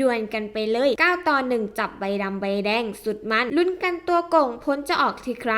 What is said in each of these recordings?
ดวลกันไปเลย 9 ต่อ 1 จับใบดำใบแดง สุดมันลุ้นกันตัวโกงพ้นจะออกที่ใคร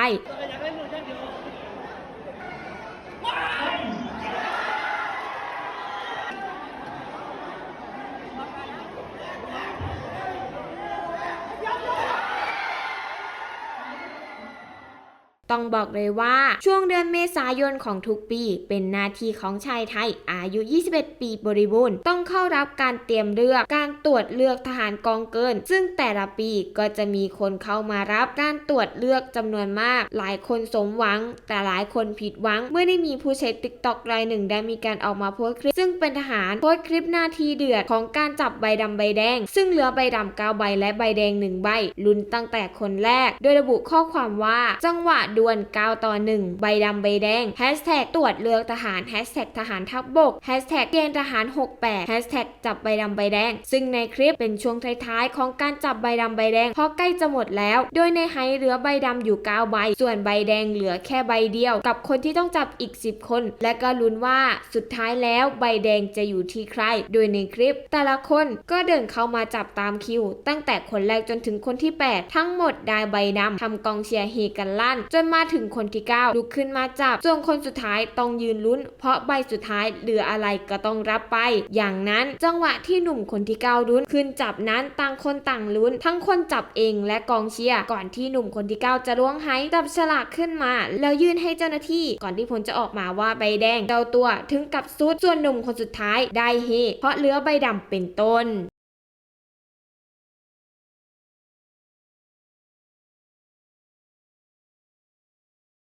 ต้องบอกเลยว่าช่วงเดือนเมษายนของทุกปี เป็นนาทีของชายไทยอายุ 21 ปีบริบูรณ์ ต้องเข้ารับการเตรียมเลือกการตรวจเลือกทหารกองเกิน ซึ่งแต่ละปีก็จะมีคนเข้ามารับการตรวจเลือกจำนวนมาก หลายคนสมหวัง แต่หลายคนผิดหวัง เมื่อได้มีผู้ใช้ติ๊กต็อกรายหนึ่งได้มีการออกมาโพสต์คลิป ซึ่งเป็นทหารโพสต์คลิปหน้าทีเดือดของการจับใบดำใบแดง ซึ่งเหลือใบดำเก้าใบและใบแดงหนึ่งใบลุ้นตั้งแต่คนแรก โดยระบุข้อความว่าจังหวะดวล 9 ต่อ 1 ใบดำใบแดงแฮชแท็กตรวจเลือกทหารแฮชแท็กทหารทัพบบกแฮชแท็กเกณฑ์ทหาร 68แฮชแท็กจับใบดำใบแดง ซึ่งในคลิปเป็นช่วงท้ายๆ ของการจับใบดำใบแดงเพราะใกล้จะหมดแล้ว โดยในไฮเหลือใบดำอยู่ 9 ใบ ส่วนใบแดงเหลือแค่ใบเดียว กับคนที่ต้องจับอีก 10 คน และก็ลุ้นว่าสุดท้ายแล้วใบแดงจะอยู่ที่ใคร โดยในคลิป แต่ละคนก็เดินเข้ามาจับตามคิว ตั้งแต่คนแรกจนถึงคนที่ 8 ทั้งหมดได้ใบดำทำกองเชียร์เฮกันลั่นจนมาถึงคนที่ 9 ลุกขึ้นมาจับ ส่วนคนสุดท้ายต้องยืนลุ้น เพราะใบสุดท้ายเหลืออะไรก็ต้องรับไป อย่างนั้นจังหวะที่หนุ่มคนที่ 9 ลุ้นขึ้นจับนั้นต่างคนต่างลุ้น ทั้งคนจับเองและกองเชียร์ก่อนที่หนุ่มคนที่ 9 จะล้วงไห้จับฉลากขึ้นมา แล้วยื่นให้เจ้าหน้าที่ก่อนที่ผลจะออกมาว่าใบแดงเดาตัวถึงกับซุดส่วนหนุ่มคนสุดท้ายได้เฮเพราะเหลือใบดำเป็นต้น